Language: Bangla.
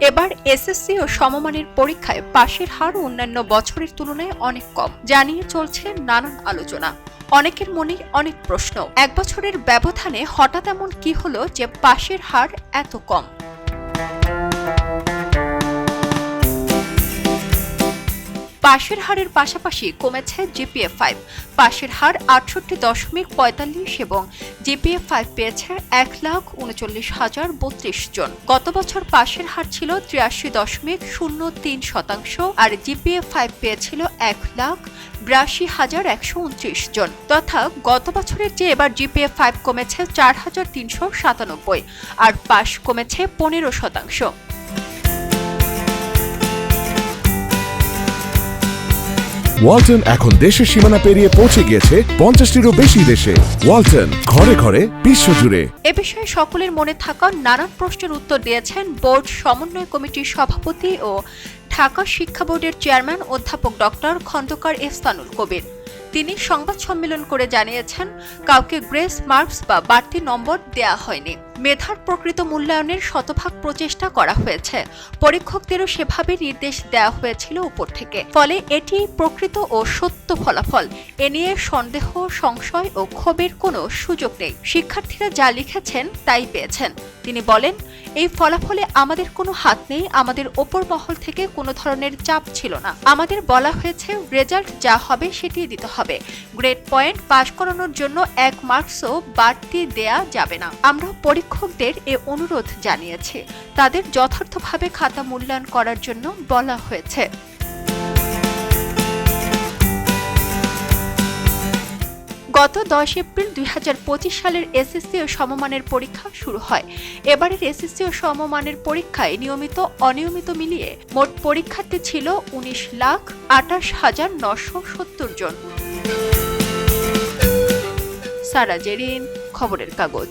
এবার এসএসসি ও সমমানের পরীক্ষায় পাশের হার অন্যান্য বছরের তুলনায় অনেক কম, জানিয়ে চলছে নানান আলোচনা। অনেকের মনে অনেক প্রশ্ন। এক বছরের ব্যবধানে হঠাৎ এমন কি হলো যে পাশের হার এত কম? পাশের হারের পাশাপাশি কমেছে জিপিএ ফাইভ পাশের হার আটষট্টি দশমিক পঁয়তাল্লিশ এবং জিপিএ ফাইভ পেয়েছে এক লাখ উনচল্লিশ হাজার বত্রিশ জন। গত বছর পাশের হার ছিল ত্রিয়াশি দশমিক শূন্য তিন শতাংশ, আর জিপিএ ফাইভ পেয়েছিল এক লাখ বিরাশি হাজার একশো উনত্রিশ জন। তথা গত বছরের চেয়ে এবার জিপিএ ফাইভ কমেছে চার হাজার তিনশো সাতানব্বই, আর পাশ কমেছে পনেরো শতাংশ। ওয়ালটন এখন দেশের সীমানা পেরিয়ে পৌঁছে গিয়েছে পঞ্চাশটিরও বেশি দেশে। ওয়ালটন, ঘরে ঘরে বিশ্বজুড়ে। এ বিষয়ে সকলের মনে থাকা নানান প্রশ্নের উত্তর দিয়েছেন বোর্ড সমন্বয় কমিটির সভাপতি ও ঢাকা শিক্ষা বোর্ডের চেয়ারম্যান অধ্যাপক ডক্টর খন্দকার এহসানুল কবির। তিনি সংবাদ সম্মেলন করে জানিয়েছেন, কাউকে গ্রেস, মার্কস বা বাড়তি নম্বর দেয়া হয়নি। মেধার প্রকৃত মূল্যায়নের শতভাগ প্রচেষ্টা করা হয়েছে। পরীক্ষকদেরও সেভাবে নির্দেশ দেওয়া হয়েছিল উপর থেকে। ফলে এটি প্রকৃত ও সত্য ফলাফল। এ নিয়ে সন্দেহ, সংশয় ও ক্ষোভের কোনো সুযোগ নেই। শিক্ষার্থীরা যা লিখেছেন তাই পেয়েছেন। তিনি বলেন, এই ফলাফলে আমাদের কোনো হাত নেই, আমাদের ওপর মহল থেকে কোনো ধরনের চাপ ছিল না। আমাদের বলা হয়েছে, রেজাল্ট যা হবে সেটি দিতে হবে। গ্রেড পয়েন্ট পাশ করানোর জন্য এক মার্কসও বাড়তি দেয়া যাবে না। আমরা পরীক্ষকদের এ অনুরোধ জানিয়েছে। তাদের যথার্থভাবে খাতা মূল্যায়ন করার জন্য বলা হয়েছে। গত দশ এপ্রিল দুই হাজার পঁচিশ সালের এসএসসি ও সমমানের পরীক্ষা শুরু হয়। এবারের এসএসসি ও সমমানের পরীক্ষায় নিয়মিত অনিয়মিত মিলিয়ে মোট পরীক্ষার্থী ছিল উনিশ লাখ আটাশ হাজার নশো সত্তর জন। সারা জেরিন, খবরের কাগজ।